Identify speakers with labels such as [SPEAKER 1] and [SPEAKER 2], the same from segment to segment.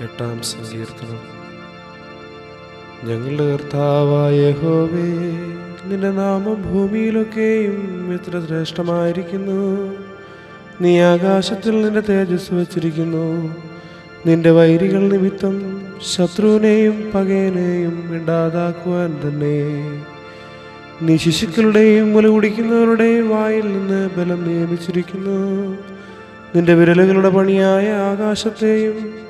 [SPEAKER 1] എട്ടാം സങ്കീർത്തനം. ഞങ്ങളുടെ കർത്താവായ ഹോവേ നിന്റെ നാമം ഭൂമിയിലൊക്കെയും എത്ര ശ്രേഷ്ഠമായിരിക്കുന്നു. നീ ആകാശത്തിൽ നിന്റെ തേജസ് വച്ചിരിക്കുന്നു. നിന്റെ വൈരികൾ നിമിത്തം ശത്രുവിനെയും പകയനെയും ഇണ്ടാതാക്കുവാൻ തന്നെ. നീ ശിശുക്കളുടെയും മുല കുടിക്കുന്നവരുടെയും വായിൽ നിന്ന് ബലം നിയമിച്ചിരിക്കുന്നു. നിന്റെ വിരലുകളുടെ പണിയായ ആകാശത്തെയും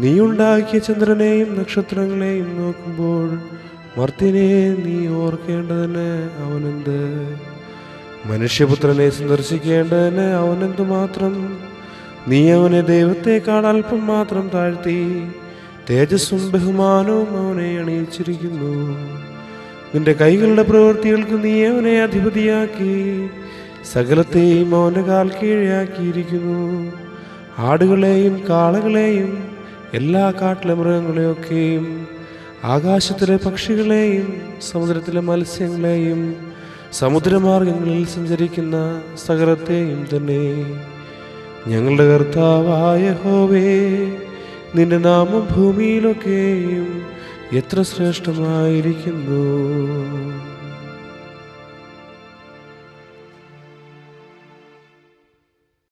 [SPEAKER 1] നീ ഉണ്ടാക്കിയ ചന്ദ്രനെയും നക്ഷത്രങ്ങളെയും നോക്കുമ്പോൾ മർത്തിനെ നീ ഓർക്കേണ്ടതിന് അവനെന്ത്? മനുഷ്യപുത്രനെ സന്ദർശിക്കേണ്ടതിന് അവനെന്തു മാത്രം? നീ അവനെ ദൈവത്തെക്കാൾ അല്പം മാത്രം താഴ്ത്തി തേജസ്സും ബഹുമാനവും അവനെ അണിയിച്ചിരിക്കുന്നു നിന്റെ കൈകളുടെ പ്രവൃത്തികൾക്ക് നീ അവനെ അധിപതിയാക്കി സകലത്തെയും അവന്റെ കാൽ കീഴാക്കിയിരിക്കുന്നു. ആടുകളെയും കാളകളെയും എല്ലാ കാട്ടിലെ മൃഗങ്ങളെയൊക്കെയും ആകാശത്തിലെ പക്ഷികളെയും സമുദ്രത്തിലെ മത്സ്യങ്ങളെയും സമുദ്രമാർഗങ്ങളിൽ സഞ്ചരിക്കുന്ന സകലത്തെയും തന്നെ ഞങ്ങളുടെ കർത്താവായ ഹോവേ നിന്റെ നാമം ഭൂമിയിലൊക്കെയും എത്ര ശ്രേഷ്ഠമായിരിക്കുന്നു.